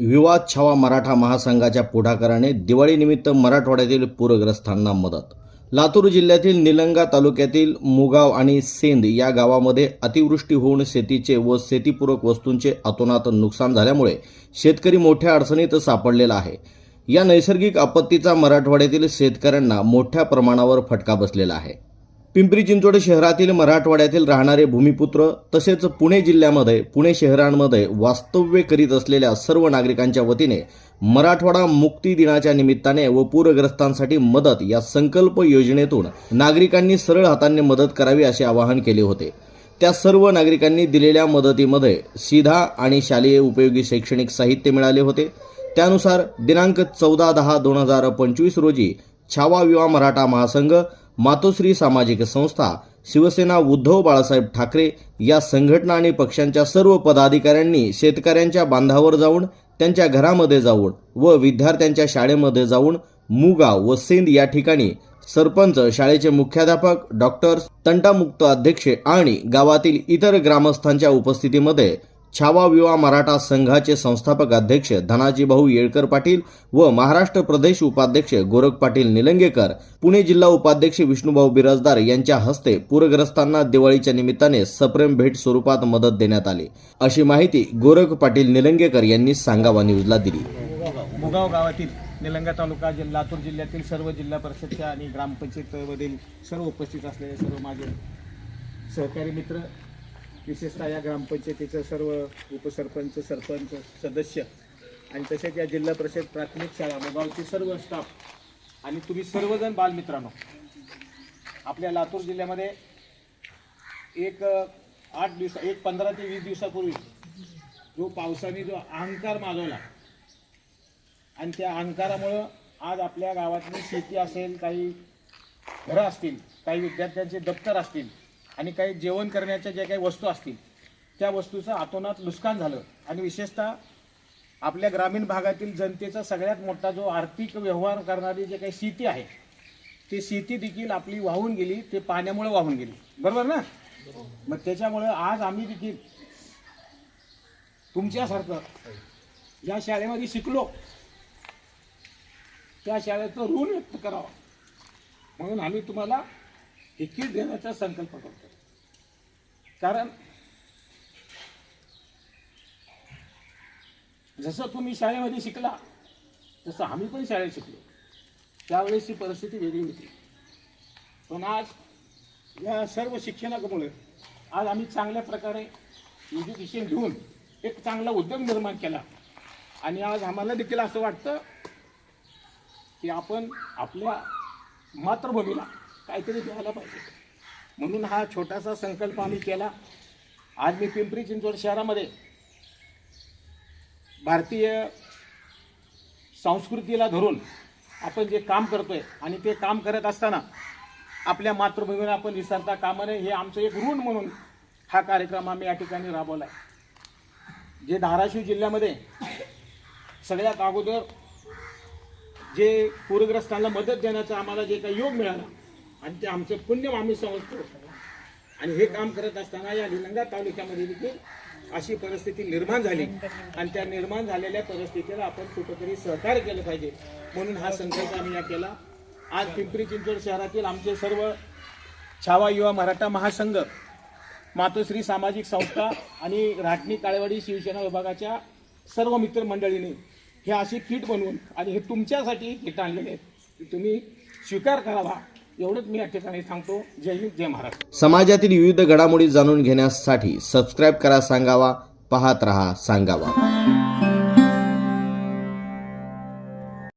विवाद छावा मराठा महासंघाच्या पुढाकाराने दिवाळीनिमित्त मराठवाड्यातील पूरग्रस्तांना मदत. लातूर जिल्ह्यातील निलंगा तालुक्यातील मुगाव आणि सेंद या गावामध्ये अतिवृष्टी होऊन शेतीचे व शेतीपूरक वस्तूंचे अतोनात नुकसान झाल्यामुळे शेतकरी मोठ्या अडचणीत सापडलेला आहे. या नैसर्गिक आपत्तीचा मराठवाड्यातील शेतकऱ्यांना मोठ्या प्रमाणावर फटका बसलेला आहे. पिंपरी चिंचवड शहरातील मराठवाड्यातील राहणारे भूमिपुत्र तसेच पुणे जिल्ह्यामध्ये पुणे शहरांमध्ये वास्तव्य करीत असलेल्या सर्व नागरिकांच्या वतीने मराठवाडा मुक्ती दिनाच्या निमित्ताने व पूरग्रस्तांसाठी मदत या संकल्प योजनेतून नागरिकांनी सरळ हातांनी मदत करावी असे आवाहन केले होते. त्या सर्व नागरिकांनी दिलेल्या मदतीमध्ये सीधा आणि शालेय उपयोगी शैक्षणिक साहित्य मिळाले होते. त्यानुसार दिनांक चौदा दहा दोन हजार पंचवीस रोजी छावा विवा मराठा महासंघ मातोश्री सामाजिक संस्था शिवसेना उद्धव बाळासाहेब ठाकरे या संघटना आणि पक्षांच्या सर्व पदाधिकाऱ्यांनी शेतकऱ्यांच्या बांधावर जाऊन त्यांच्या घरामध्ये जाऊन व विद्यार्थ्यांच्या शाळेमध्ये जाऊन मुगाव व सेंद या ठिकाणी सरपंच शाळेचे मुख्याध्यापक डॉक्टर्स तंटामुक्त अध्यक्ष आणि गावातील इतर ग्रामस्थांच्या उपस्थितीमध्ये छावा विवा मराठा संघाचे संस्थापक अध्यक्ष धनाजी भाऊ येळकर पाटील व महाराष्ट्र प्रदेश उपाध्यक्ष गोरख पाटील निलंगेकर पुणे जिल्हा उपाध्यक्ष विष्णुभाऊ बिराजदार यांच्या हस्ते पूरग्रस्तांना दिवाळीच्या निमित्ताने सप्रेम भेट स्वरूपात मदत देण्यात आली. अशी माहिती गोरख पाटील निलंगेकर यांनी सांगावा न्यूजला दिली. मुगाव गावातील निलंगा तालुका लातूर जिल्ह्यातील सर्व जिल्हा परिषदच्या आणि ग्रामपंचायतमधील सर्व उपस्थित असलेले सर्व माझे सहकारी मित्र विशेषतः या ग्रामपंचायतीचं सर्व उपसरपंच सरपंच सदस्य आणि तसेच या जिल्हा परिषद प्राथमिक शाळा मुगावचे सर्व स्टाफ आणि तुम्ही सर्वजण बालमित्रांनो आपल्या लातूर जिल्ह्यामध्ये एक आठ दिवस एक पंधरा ते वीस दिवसापूर्वी जो पावसाने जो अहंकार माजवला आणि त्या अहंकारामुळं आज आपल्या गावातली शेती असेल काही घरं असतील काही विद्यार्थ्यांचे दप्तर असतील आणि काही जेवण करण्याच्या ज्या काही वस्तू असतील त्या वस्तूचं अतोनात नुकसान झालं. आणि विशेषतः आपल्या ग्रामीण भागातील जनतेचा सगळ्यात मोठा जो आर्थिक व्यवहार करणारी जे काही शेती आहे ती शेती देखील आपली वाहून गेली ते पाण्यामुळे वाहून गेली. बरोबर ना? मग त्याच्यामुळं आज आम्ही देखील तुमच्यासारखं ज्या शाळेमध्ये शिकलो त्या शाळेचं ऋण व्यक्त करावं. म्हणून आम्ही तुम्हाला तिकीट देण्याचा संकल्प करतो. कारण जसं तुम्ही शाळेमध्ये शिकला तसं आम्ही पण शाळेत शिकलो. त्यावेळेसची परिस्थिती वेगळी होती. पण आज या सर्व शिक्षणामुळे आज आम्ही चांगल्या प्रकारे एज्युकेशन घेऊन एक चांगला उद्योग निर्माण केला. आणि आज आम्हाला देखील असं वाटतं की आपण आपल्या मातृभूमीला काहीतरी द्यायला पाहिजे. म्हणून हा छोटासा संकल्प आम्ही केला. आज मी पिंपरी चिंचवड शहरामध्ये भारतीय संस्कृतीला धरून आपण जे काम करतोय आणि ते काम करत असताना आपल्या मातृभूमीला आपण विसरता कामा नये हे आमचं एक ऋण म्हणून हा कार्यक्रम आम्ही या ठिकाणी राबवला आहे. जे धाराशिव जिल्ह्यामध्ये सगळ्यात अगोदर जे पूरग्रस्तांना मदत देण्याचा आम्हाला जे काही योग मिळाला आणि ते आमचं पुण्य आम्ही समजतो. आणि हे काम करत असताना या निलंगा तालुक्यामध्ये देखील अशी परिस्थिती निर्माण झाली. आणि त्या निर्माण झालेल्या परिस्थितीला आपण कुठंतरी सहकार्य केलं पाहिजे. म्हणून हा संकल्प आम्ही या केला. आज पिंपरी चिंचवड शहरातील आमचे सर्व छावा युवा मराठा महासंघ मातोश्री सामाजिक संस्था आणि राटणी काळेवाडी शिवसेना विभागाच्या सर्व मित्रमंडळींनी हे अशी किट बनवून आणि हे तुमच्यासाठी किट आणलेले आहेत. तुम्ही स्वीकार करावा. एवढंच मी या ठिकाणी सांगतो. जय हिंद जय महाराष्ट्र. समाजातील विविध घडामोडी जाणून घेण्यासाठी सबस्क्राईब करा सांगावा पाहत रहा सांगावा.